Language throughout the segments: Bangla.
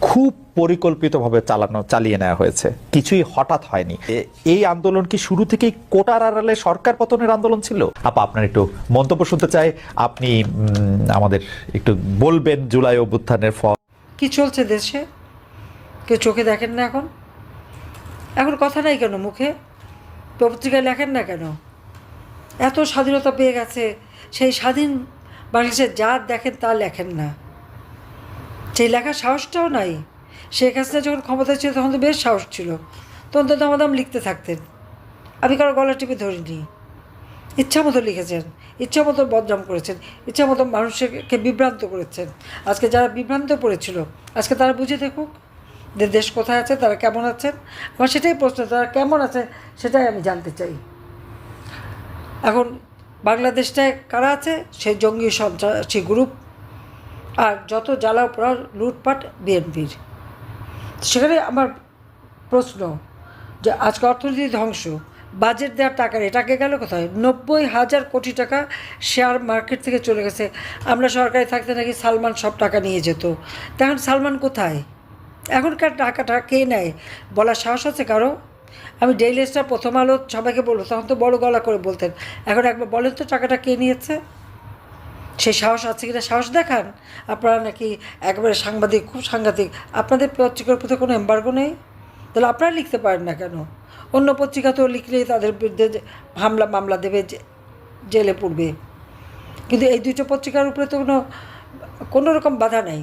খুব পরিকল্পিতভাবে চালানো, চালিয়ে নেওয়া হয়েছে। কিছুই হঠাৎ হয়নি। এই আন্দোলন কি শুরু থেকেই কোটার আড়ালে সরকার পতনের আন্দোলন ছিল? আপা, আপনার একটু মন্তব্য শুনতে চাই। আপনি আমাদের একটু বলবেন জুলাই অভ্যুত্থানের ফল। কি চলছে দেশে? কেউ চোখে দেখেন না এখন? এখন কথা নাই কেন মুখে? পত্রিকায় লেখেন না কেন? এত স্বাধীনতা পেয়ে গেছে, সেই স্বাধীন বাংলাদেশের যা দেখেন তা লেখেন না। সেই লেখার সাহসটাও নাই। শেখ হাসিনা যখন ক্ষমতা ছিল, তখন তো বেশ সাহস ছিল। তখন তো দামাদাম লিখতে থাকতেন। আমি কারও গলা টিপে ধরিনি। ইচ্ছা মতো লিখেছেন, ইচ্ছা মতো বদনাম করেছেন, ইচ্ছা মতো মানুষকে বিভ্রান্ত করেছেন। আজকে যারা বিভ্রান্ত পড়েছিল, আজকে তারা বুঝে দেখুক যে দেশ কোথায় আছে, তারা কেমন আছেন? আমার সেটাই প্রশ্ন, তারা কেমন আছে সেটাই আমি জানতে চাই। এখন বাংলাদেশটায় কারা আছে? সেই জঙ্গি সন্ত্রাসী গ্রুপ আর যত জ্বালা পোড়া লুটপাট বিএনপির। সেখানে আমার প্রশ্ন যে আজকে অর্থনীতি ধ্বংস বাজেট দেওয়ার টাকা এটাকে গেল কোথায়? নব্বই হাজার কোটি টাকা শেয়ার মার্কেট থেকে চলে গেছে। আমরা সরকারি থাকতে নাকি সালমান সব টাকা নিয়ে যেত। তখন সালমান কোথায়? এখনকার টাকাটা কে নেয়? বলার সাহস আছে কারও? আমি ডেইলি স্টার প্রথম আলো সবাইকে বলব, তখন তো বড় গলা করে বলতেন। এখন একবার বলেন তো টাকাটা কে নিয়েছে? সেই সাহস আছে কিনা? সাহস দেখান। আপনারা নাকি একবারে সাংবাদিক, খুব সাংঘাতিক। আপনাদের পত্রিকার প্রতি কোনো এম্বার্গো নেই? তাহলে আপনারা লিখতে পারেন না কেন? অন্য পত্রিকাতেও লিখলেই তাদের বিরুদ্ধে হামলা মামলা দেবে জেলে পড়বে। কিন্তু এই দুটো পত্রিকার উপরে তো কোনো কোনো রকম বাধা নেই।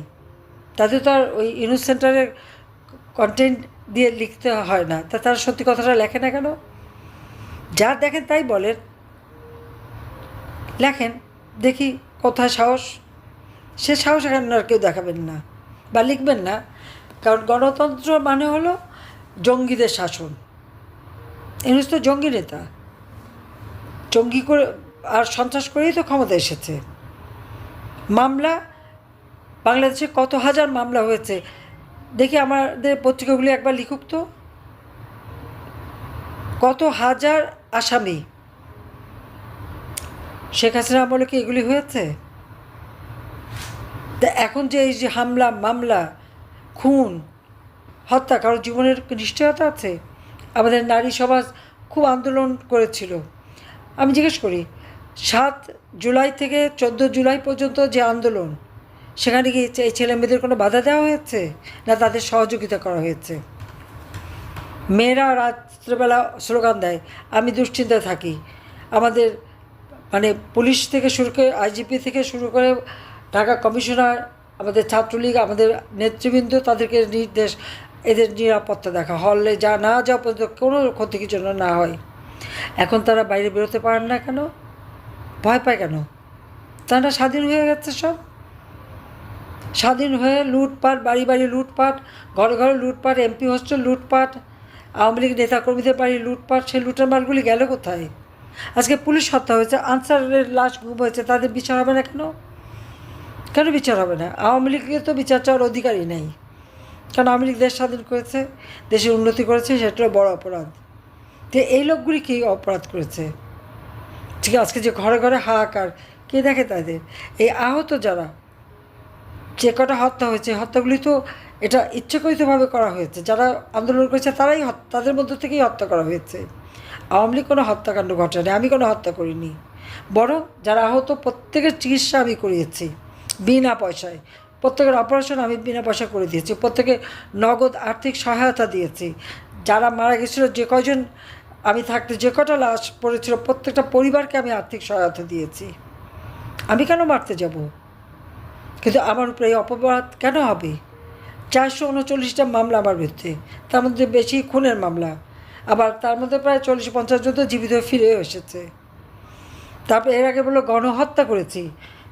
তাদের তো আর ওই ইউনিস সেন্টারের কন্টেন্ট দিয়ে লিখতে হয় না। তা তারা সত্যি কথাটা লেখে না কেন? যা দেখেন তাই বলেন। লেখেন, দেখি। কোথায় সাহস? সে সাহস এখানে আর কেউ দেখাবেন না বা লিখবেন না। কারণ গণতন্ত্র মানে হলো জঙ্গিদের শাসন। ইনুস তো জঙ্গি নেতা। জঙ্গি করে আর সন্ত্রাস করেই তো ক্ষমতা এসেছে। মামলা, বাংলাদেশে কত হাজার মামলা হয়েছে? দেখি আমাদের পত্রিকাগুলি একবার লিখুক তো। কত হাজার আসামি শেখ হাসিনা আমলে কি এগুলি হয়েছে? তা এখন যে এই যে হামলা, মামলা, খুন, হত্যা কারও জীবনের নিশ্চয়তা আছে? আমাদের নারী সমাজ খুব আন্দোলন করেছিল। আমি জিজ্ঞেস করি, সাত জুলাই থেকে চোদ্দ জুলাই পর্যন্ত যে আন্দোলন, সেখানে কি এই ছেলে মেয়েদের কোনো বাধা দেওয়া হয়েছে? না তাদের সহযোগিতা করা হয়েছে? মেয়েরা রাত্রেবেলা স্লোগান দেয়, আমি দুশ্চিন্তায় থাকি। আমাদের মানে পুলিশ থেকে শুরু করে আইজিপি থেকে শুরু করে ঢাকা কমিশনার, আমাদের ছাত্রলীগ, আমাদের নেতৃবৃন্দ তাদেরকে নির্দেশ এদের নিরাপত্তা দেখা। হলে যা না যাওয়া পর্যন্ত কোনো ক্ষতি কিছু না হয়। এখন তারা বাইরে বেরোতে পারেন না কেন? ভয় পায় কেন? তারা স্বাধীন হয়ে গেছে সব। স্বাধীন হয়ে লুটপাট, বাড়ি বাড়ি লুটপাট, ঘরে ঘরে লুটপাট, এমপি হোস্টেল লুটপাট, আওয়ামী লীগ নেতাকর্মীদের বাড়ি লুটপাট, সেই লুটের মালগুলি গেল কোথায়? আজকে পুলিশ হত্যা হয়েছে, আনসারের লাশ গুম হয়েছে, তাদের বিচার হবে না কেন? কেন বিচার হবে না? আওয়ামী লীগের তো বিচার চাওয়ার অধিকারই নেই। কারণ আওয়ামী লীগ দেশ স্বাধীন করেছে দেশের উন্নতি করেছে, সেটা বড় অপরাধ। তো এই লোকগুলি কী অপরাধ করেছে? ঠিক আজকে যে ঘরে ঘরে হাহাকার, কে দেখে তাদের? এই আহত যারা, যে কটা হত্যা হয়েছে হত্যাগুলি তো এটা ইচ্ছাকৃতভাবে করা হয়েছে। যারা আন্দোলন করেছে, তারাই তাদের মধ্য থেকেই হত্যা করা হয়েছে। আওয়ামী লীগ কোনো হত্যাকাণ্ড ঘটায়নি, আমি কোনো হত্যা করিনি। বরং যারা আহত প্রত্যেকের চিকিৎসা আমি করিয়েছি, বিনা পয়সায়। প্রত্যেকের অপারেশন আমি বিনা পয়সা করে দিয়েছি, প্রত্যেকে নগদ আর্থিক সহায়তা দিয়েছি। যারা মারা গেছিল, যে কয়জন আমি থাকতে, যে কটা লাশ পড়েছিল, প্রত্যেকটা পরিবারকে আমি আর্থিক সহায়তা দিয়েছি। আমি কেন মারতে যাব? কিন্তু আমার উপরে এই অপবাদ কেন হবে? চারশো উনচল্লিশটা মামলা আমার বিরুদ্ধে, তার মধ্যে বেশি খুনের মামলা। আবার তার মধ্যে প্রায় চল্লিশ পঞ্চাশ জন তো জীবিত ফিরেও এসেছে। তারপরে এর আগে বলল, গণহত্যা করেছি।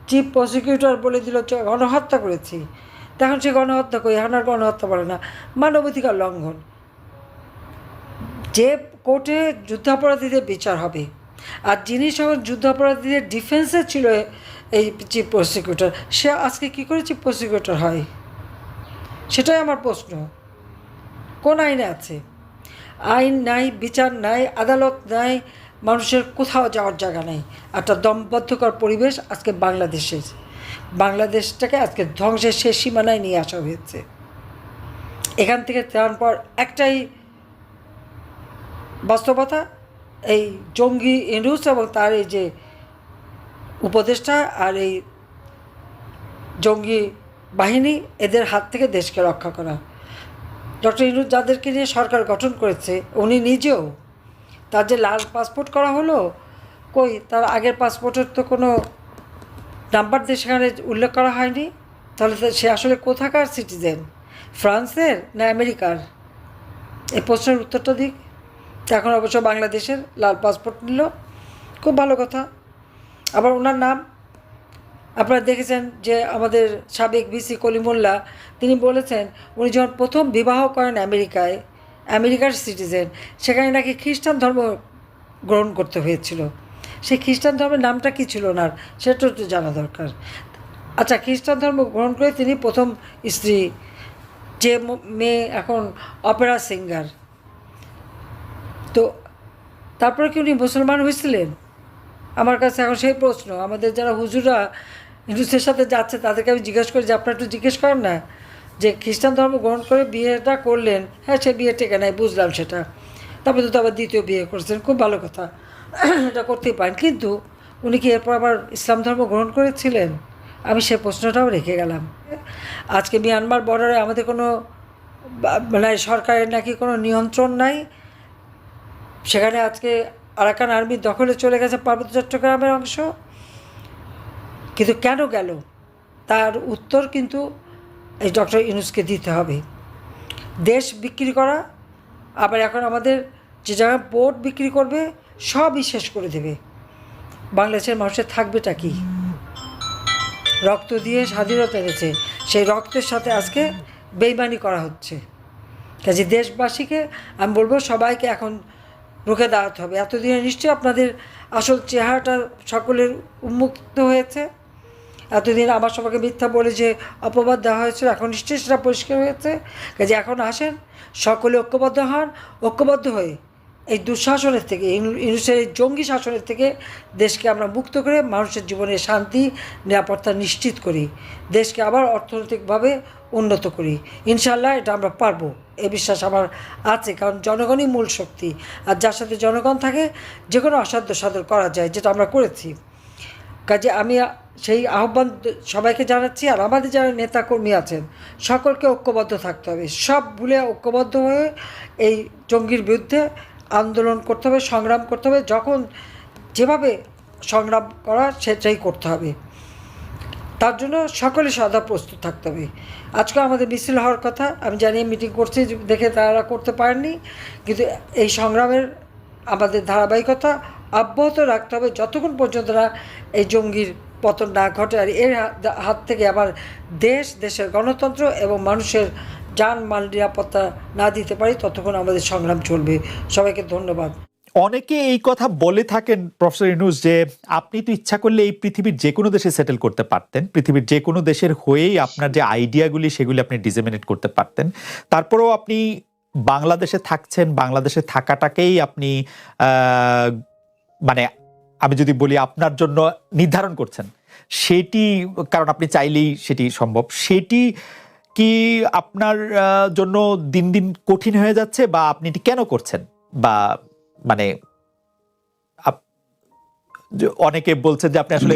চিফ প্রসিকিউটর বলে দিল গণহত্যা করেছি। তখন সে গণহত্যা করি, এখন আর গণহত্যা বলে না। মানবাধিকার লঙ্ঘন। যে কোর্টে যুদ্ধাপরাধীদের বিচার হবে, আর যিনি সব যুদ্ধাপরাধীদের ডিফেন্সে ছিল এই চিফ প্রসিকিউটর সে আজকে কী করে চিফ প্রসিকিউটর হয়? সেটাই আমার প্রশ্ন। কোন আইনে আছে? আইন নাই, বিচার নাই, আদালত নাই, মানুষের কোথাও যাওয়ার জায়গা নেই। একটা দমবদ্ধকর পরিবেশ আজকে বাংলাদেশের। বাংলাদেশটাকে আজকে ধ্বংসের শেষ সীমানায় নিয়ে আসা হয়েছে। এখান থেকে যাওয়ার পর একটাই বাস্তবতা, এই জঙ্গি ইন্ডুস এবং তার এই যে উপদেষ্টা আর এই জঙ্গি বাহিনী, এদের হাত থেকে দেশকে রক্ষা করা। ডক্টর ইনুজ যাদেরকে নিয়ে সরকার গঠন করেছে, উনি নিজেও তার যে লাল পাসপোর্ট করা হলো, কই তার আগের পাসপোর্টের তো কোনো নাম্বার দিয়ে সেখানে উল্লেখ করা হয়নি, তাহলে সে আসলে কোথাকার সিটিজেন? ফ্রান্সের না আমেরিকার? এই প্রশ্নের উত্তরটা দিক। এখন অবশ্য বাংলাদেশের লাল পাসপোর্ট নিল, খুব ভালো কথা। আবার ওনার নাম আপনারা দেখেছেন যে আমাদের সাবেক বিসি কলিমুল্লাহ তিনি বলেছেন, উনি যখন প্রথম বিবাহ করেন আমেরিকায়, আমেরিকার সিটিজেন, সেখানে নাকি খ্রিস্টান ধর্ম গ্রহণ করতে হয়েছিল। সেই খ্রিস্টান ধর্মের নামটা কী ছিল ওনার সেটা একটু জানা দরকার। আচ্ছা খ্রিস্টান ধর্ম গ্রহণ করে তিনি প্রথম স্ত্রী, যে মেয়ে এখন অপেরা সিঙ্গার। তো তারপরে কি উনি মুসলমান হয়েছিলেন? আমার কাছে এখন সেই প্রশ্ন। আমাদের যারা হুজুরা হিন্দুদের সাথে যাচ্ছে, তাদেরকে আমি জিজ্ঞেস করি যে, আপনারা একটু জিজ্ঞেস করেন না যে, খ্রিস্টান ধর্ম গ্রহণ করে বিয়েটা করলেন? হ্যাঁ সে বিয়ে টেকে নাই বুঝলাম সেটা। তারপরে তো আবার দ্বিতীয় বিয়ে করেছেন, খুব ভালো কথা। এটা করতেই পারেন। কিন্তু উনি কি এরপর আবার ইসলাম ধর্ম গ্রহণ করেছিলেন? আমি সে প্রশ্নটাও রেখে গেলাম। আজকে মিয়ানমার বর্ডারে আমাদের কোনো মানে সরকারের নাকি কোনো নিয়ন্ত্রণ নাই। সেখানে আজকে আরাকান আর্মির দখলে চলে গেছে পার্বত্য চট্টগ্রামের অংশ। কিন্তু কেন গেল? তার উত্তর কিন্তু এই ডক্টর ইউনুসকে দিতে হবে। দেশ বিক্রি করা, আবার এখন আমাদের যে জায়গায় বোট বিক্রি করবে, সবই শেষ করে দেবে। বাংলাদেশের মানুষের থাকবেটা কি? রক্ত দিয়ে স্বাধীনতা এনেছে। সেই রক্তের সাথে আজকে বেইমানি করা হচ্ছে। কাজে দেশবাসীকে, আমি বলব সবাইকে এখন রুখে দাঁড়াতে হবে। এতদিনে নিশ্চয়ই আপনাদের আসল চেহারাটা সকলের উন্মুক্ত হয়েছে। এতদিন আমার সবাইকে মিথ্যা বলে যে অপবাদ দেওয়া হয়েছিল, এখন নিশ্চয়ই সেটা পরিষ্কার হয়েছে। কাজে এখন আসেন, সকলে ঐক্যবদ্ধ হন, ঐক্যবদ্ধ হয়ে এই দুঃশাসনের থেকে এই জঙ্গি শাসনের থেকে দেশকে আমরা মুক্ত করে মানুষের জীবনে শান্তি, নিরাপত্তা নিশ্চিত করি, দেশকে আবার অর্থনৈতিকভাবে উন্নত করি। ইনশাল্লাহ এটা আমরা পারব, এ বিশ্বাস আমার আছে, কারণ জনগণই মূল শক্তি। আর যার সাথে জনগণ থাকে যে কোনো অসাধ্য সাধন করা যায়, যেটা আমরা করেছি। কাজে আমি সেই আহ্বান সবাইকে জানাচ্ছি আর আমাদের যারা নেতাকর্মী আছেন, সকলকে ঐক্যবদ্ধ থাকতে হবে। সব ভুলে ঐক্যবদ্ধ হয়ে এই জঙ্গির বিরুদ্ধে আন্দোলন করতে হবে, সংগ্রাম করতে হবে। যখন যেভাবে সংগ্রাম করা সেটাই করতে হবে। তার জন্য সকলে সদা প্রস্তুত থাকতে হবে। আজকে আমাদের মিছিল হওয়ার কথা, আমি জানি মিটিং করছি দেখে তারা করতে পারেননি। কিন্তু এই সংগ্রামের আমাদের ধারাবাহিকতা অব্যাহত রাখতে হবে যতক্ষণ পর্যন্ত না এই জঙ্গির পতন না ঘটে। আর এর হাত- থেকে আবার দেশ, দেশের গণতন্ত্র এবং মানুষের যান মাল নিরাপত্তা না দিতে পারি, ততক্ষণ আমাদের সংগ্রাম চলবে। সবাইকে ধন্যবাদ। অনেকে এই কথা বলে থাকেন প্রফেসর ইনুস যে, আপনি তো ইচ্ছা করলে এই পৃথিবীর যে কোনো দেশে সেটেল করতে পারতেন। পৃথিবীর যে কোনো দেশের হয়েই আপনার যে আইডিয়াগুলি সেগুলি আপনি ডিসেমিনেট করতে পারতেন। তারপরেও আপনি বাংলাদেশে থাকছেন, বাংলাদেশে থাকাটাকেই আপনি মানে আমি যদি বলি আপনার জন্য নির্ধারণ করছেন সেটি কারণ আপনি চাইলেই সেটি সম্ভব সেটি কি আপনার জন্য দিন দিন কঠিন হয়ে যাচ্ছে বা আপনি এটি কেন করছেন? বা মানে অনেকে বলছেন যে আপনি আসলে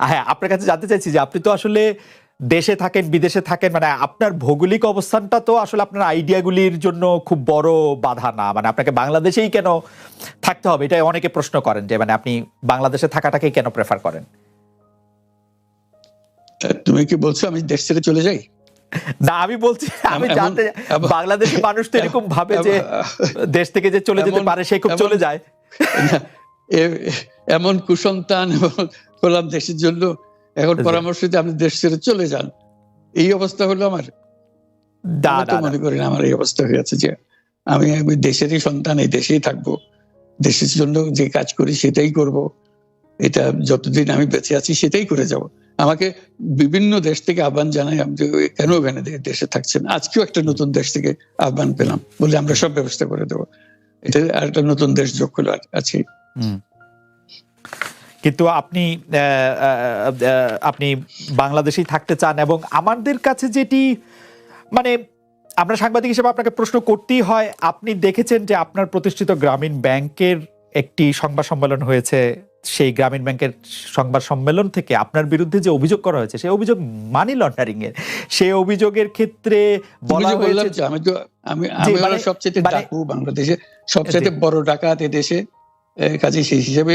হ্যাঁ আপনার কাছে জানতে চাইছি যে আপনি তো আসলে দেশে থাকেন বিদেশে থাকেন মানে আপনার ভৌগোলিক অবস্থানটা তো আসলে আপনার আইডিয়াগুলির জন্য খুব বড় বাধা না। মানে আপনাকে বাংলাদেশেই কেন থাকতে হবে? এটা অনেকে প্রশ্ন করেন যে মানে আপনি বাংলাদেশে থাকাটাকেই কেন প্রেফার করেন? তুমি কি বলছো আমি দেশ ছেড়ে চলে যাই? না আমি বলছি আমি জানতে বাংলাদেশের মানুষ তো এরকম ভাবে যে দেশ থেকে যে চলে যেতে পারে সে খুব চলে যায়। এমন কুসন্তান হলাম দেশের জন্য এখন পরামর্শ দিয়ে আপনি দেশ ছেড়ে চলে যান। এই অবস্থা হলো আমার। মনে করি আমার এই অবস্থা হয়ে আছে যে আমি আমি দেশেরই সন্তান এই দেশেই থাকব। দেশের জন্য যে কাজ করি সেটাই করব। এটা যতদিন আমি বেঁচে আছি সেটাই করে যাব। আমাকে বিভিন্ন দেশ থেকে আহ্বান জানাই আমি যে, কেন ওখানে দেশে থাকছেন? আজকেও একটা নতুন দেশ থেকে আহ্বান পেলাম। বলে আমরা সব ব্যবস্থা করে দেবো। এটা আর একটা নতুন দেশ যোগ হলো আর- আছে কিন্তু আপনি আপনি বাংলাদেশেই থাকতে চান এবং আমাদের কাছে যেটি মানে আমরা সাংবাদিক হিসেবে আপনাকে প্রশ্ন করতেই হয় আপনি দেখেছেন যে আপনার প্রতিষ্ঠিত গ্রামীণ ব্যাংকের একটি সংবাদ সম্মেলন হয়েছে সেই গ্রামীণ ব্যাংকের সংবাদ সম্মেলন থেকে আপনার বিরুদ্ধে যে অভিযোগ করা হয়েছে সেই অভিযোগ মানি লন্ডারিং এর সেই অভিযোগের ক্ষেত্রে বলা হয়েছে আমি তো আমি মানে- সবচেয়ে মানে- ডাকু বাংলাদেশে সবচেয়ে বড় ডাকাত এ দেশে। এ, কাজে সেই হিসাবে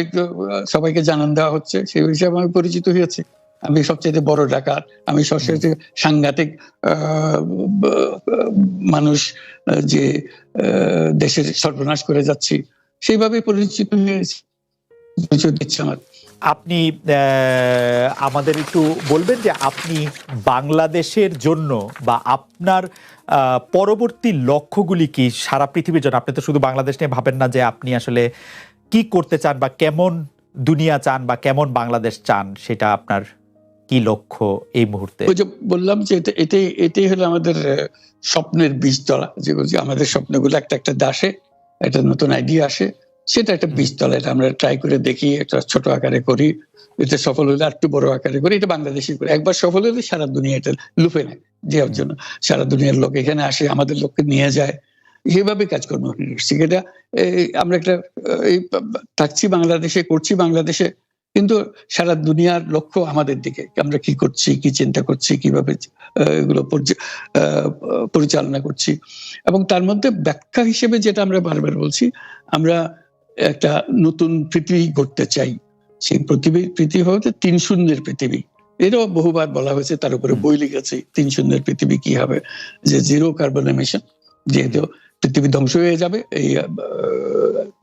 সবাইকে জানান দেওয়া হচ্ছে, সেই হিসাবে আমি পরিচিত হয়েছি। আমি সবচেয়ে বড় ডাকাত, আমি সবচেয়ে সাংঘাতিক মানুষ যে দেশের সর্বনাশ করে যাচ্ছি। সেইভাবে পরিচিত হয়েছি আমার। আপনি আমাদের একটু বলবেন যে আপনি বাংলাদেশের জন্য বা আপনার পরবর্তী লক্ষ্যগুলি কি সারা পৃথিবীর জন্য? আপনি তো শুধু বাংলাদেশ নিয়ে ভাবেন না যে আপনি আসলে কি করতে চান বা কেমন দুনিয়া চান বা কেমন বাংলাদেশ চান সেটা আপনার কি লক্ষ্য এই মুহূর্তে? ওই যে বললাম যে এটাই এটাই হলো আমাদের স্বপ্নের বীজতলা যেগুলো যে আমাদের স্বপ্নগুলো একটা একটা দাসে একটা নতুন আইডিয়া আসে সেটা একটা বীজতলা এটা আমরা ট্রাই করে দেখি একটা ছোট আকারে করি এটা সফল হলে আর একটু বড় আকারে করি এটা বাংলাদেশি করি। একবার সফল হলে সারা দুনিয়া এটা লুফে নেয় দেওয়ার জন্য। সারা দুনিয়ার লোক এখানে আসে আমাদের লোককে নিয়ে যায় এইভাবে কাজকর্ম করছি এটা আমরা একটা থাকছি বাংলাদেশে, করছি বাংলাদেশে, কিন্তু সারা দুনিয়ার লক্ষ্য আমাদের দিকে। আমরা কি করছি, কি চিন্তা করছি, কীভাবে এগুলো পরিচালনা করছি। এবং তার মধ্যে ব্যাখ্যা হিসেবে যেটা আমরা বারবার বলছি, আমরা একটা নতুন পৃথিবী গড়তে চাই। সেই পৃথিবী পৃথিবী হচ্ছে তিন শূন্যের পৃথিবী। এটাও বহুবার বলা হয়েছে, তার উপরে বই লিখেছে, তিন শূন্যের পৃথিবী কি হবে? যে জিরো কার্বন এমিশন যেহেতু পৃথিবী ধ্বংস হয়ে যাবে এই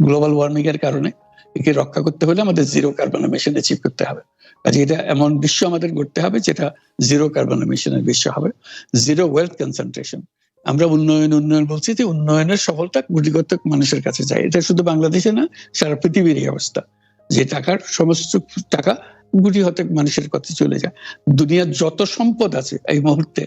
গ্লোবাল ওয়ার্মিং এর কারণে। একে রক্ষা করতে হলে আমাদের জিরো কার্বন এমিশন অ্যাচিভ করতে হবে। কাজে এটা এমন বিশ্ব আমাদের গড়তে হবে যেটা জিরো কার্বন এমিশনের বিশ্ব হবে। জিরো ওয়েলথ কনসেন্ট্রেশন আমরা উন্নয়ন উন্নয়ন বলছি যে উন্নয়নের সফলতা গুটিগত মানুষের কাছে যায়। এটা শুধু বাংলাদেশে না, সারা পৃথিবীর অবস্থা। যে টাকার সমস্ত টাকা গুটি হতে মানুষের কাছে চলে যায়। দুনিয়ার যত সম্পদ আছে এই মুহূর্তে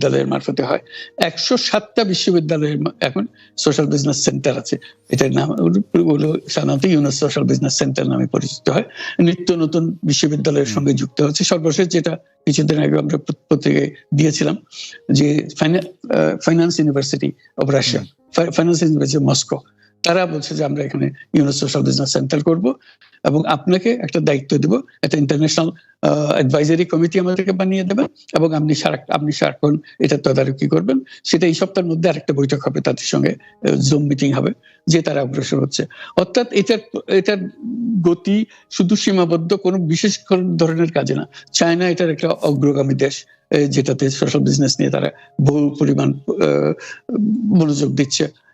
বিশ্ববিদ্যালয়ের মারফতে হয়। একশো সাতটা বিশ্ববিদ্যালয়ের এখন সোশ্যাল বিজনেস সেন্টার আছে। এটার নাম ওগুলো সাধারণত ইউনেস সোশ্যাল বিজনেস সেন্টার নামে পরিচিত হয়। নিত্য নতুন বিশ্ববিদ্যালয়ের সঙ্গে যুক্ত হচ্ছে। সর্বশেষ যেটা কিছুদিন আগে আমরা পত- পত্রিকায় দিয়েছিলাম যে finance university of Russia finance university Moscow তারা বলছে যে আমরা এখানে ইউনেস সোশ্যাল বিজনেস সেন্টার করব এবং আপনাকে একটা দায়িত্ব দেব, একটা ইন্টারন্যাশনাল অ্যাডভাইজারি কমিটি আমাদেরকে বানিয়ে দেবেন এবং আপনি সারা, আপনি সারাক্ষণ এটা তদারকি করবেন। সেটা এই সপ্তাহের মধ্যে আরেকটা বৈঠক হবে তাদের সঙ্গে জুম মিটিং হবে, যে তারা অগ্রসর হচ্ছে। অর্থাৎ এটার এটার গতি শুধু সীমাবদ্ধ কোনো বিশেষ ধরনের কাজে না। চায়না এটার একটা অগ্রগামী দেশ যেটাতে সোশ্যাল বিজনেস নিয়ে তারা বহু পরিমাণ মনোযোগ দিচ্ছে।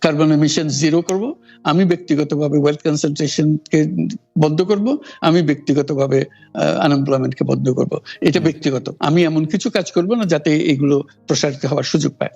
কার্বন এমিশন জিরো করব আমি ব্যক্তিগতভাবে ওয়েলথ কনসেন্ট্রেশনকে বন্ধ করব আমি ব্যক্তিগতভাবে আনএমপ্লয়মেন্টকে বন্ধ করব। এটা ব্যক্তিগত। আমি এমন কিছু কাজ করব না যাতে এগুলো প্রসারিত হওয়ার সুযোগ পায়।